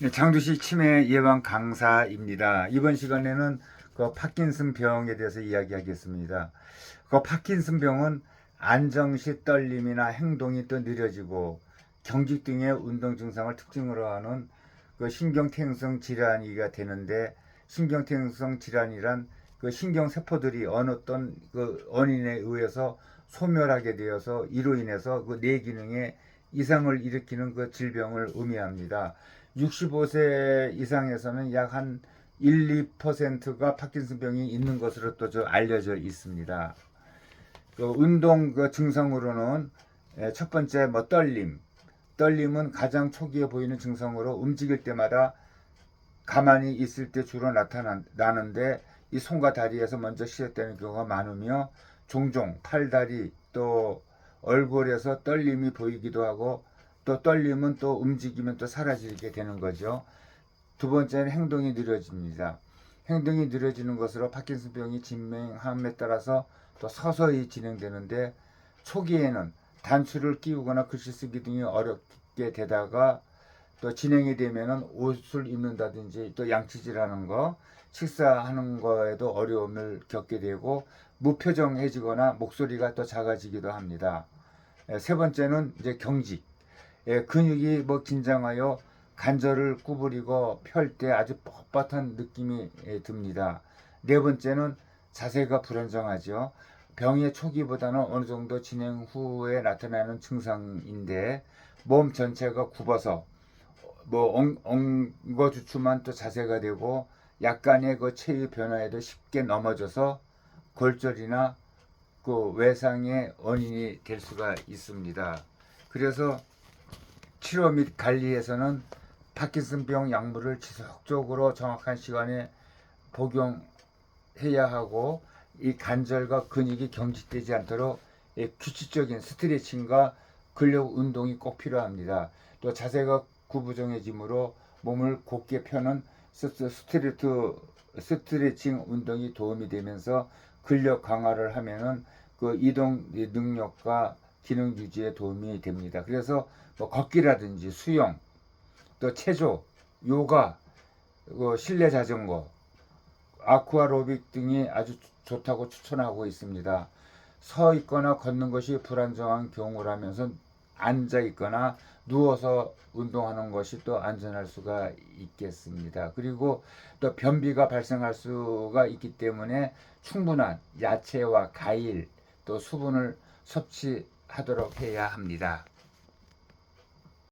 네, 장두시 치매 예방 강사입니다. 이번 시간에는 그 파킨슨 병에 대해서 이야기하겠습니다. 그 파킨슨 병은 안정시 떨림이나 행동이 또 느려지고 경직 등의 운동 증상을 특징으로 하는 그 신경퇴행성 질환이가 되는데 신경퇴행성 질환이란 그 신경세포들이 어느 어떤 그 원인에 의해서 소멸하게 되어서 이로 인해서 그 뇌 기능에 이상을 일으키는 그 질병을 의미합니다. 65세 이상에서는 약 한 1, 2%가 파킨슨병이 있는 것으로 또저 알려져 있습니다. 그 운동 그 증상으로는 에, 첫 번째 뭐 떨림, 떨림은 가장 초기에 보이는 증상으로 움직일 때마다 가만히 있을 때 주로 나타나는데 이 손과 다리에서 먼저 시작되는 경우가 많으며 종종 팔, 다리 또 얼굴에서 떨림이 보이기도 하고 또 떨림은 또 움직이면 또 사라지게 되는 거죠. 두 번째는 행동이 느려집니다. 행동이 느려지는 것으로 파킨슨병이 진행함에 따라서 또 서서히 진행되는데 초기에는 단추를 끼우거나 글씨 쓰기 등이 어렵게 되다가 또 진행이 되면은 옷을 입는다든지 또 양치질하는 거, 식사하는 거에도 어려움을 겪게 되고 무표정해지거나 목소리가 또 작아지기도 합니다. 에, 세 번째는 이제 경직. 예, 근육이 뭐 긴장하여 관절을 구부리고 펼 때 아주 뻣뻣한 느낌이 예, 듭니다. 네 번째는 자세가 불안정하죠. 병의 초기보다는 어느 정도 진행 후에 나타나는 증상인데 몸 전체가 굽어서 뭐 엉, 엉거주춤한 또 자세가 되고 약간의 그 체위 변화에도 쉽게 넘어져서 골절이나 그 외상의 원인이 될 수가 있습니다. 그래서 치료 및 관리에서는 파킨슨병 약물을 지속적으로 정확한 시간에 복용해야 하고 이 관절과 근육이 경직되지 않도록 이 규칙적인 스트레칭과 근력 운동이 꼭 필요합니다. 또 자세가 구부정해지므로 몸을 곧게 펴는 스- 스트레트 스트레칭 운동이 도움이 되면서 근력 강화를 하면은 그 이동 능력과 기능 유지에 도움이 됩니다. 그래서 뭐 걷기라든지 수영, 또 체조, 요가, 그 실내 자전거, 아쿠아로빅 등이 아주 좋다고 추천하고 있습니다. 서 있거나 걷는 것이 불안정한 경우라면서 앉아 있거나 누워서 운동하는 것이 또 안전할 수가 있겠습니다. 그리고 또 변비가 발생할 수가 있기 때문에 충분한 야채와 과일 또 수분을 섭취하도록 해야 합니다.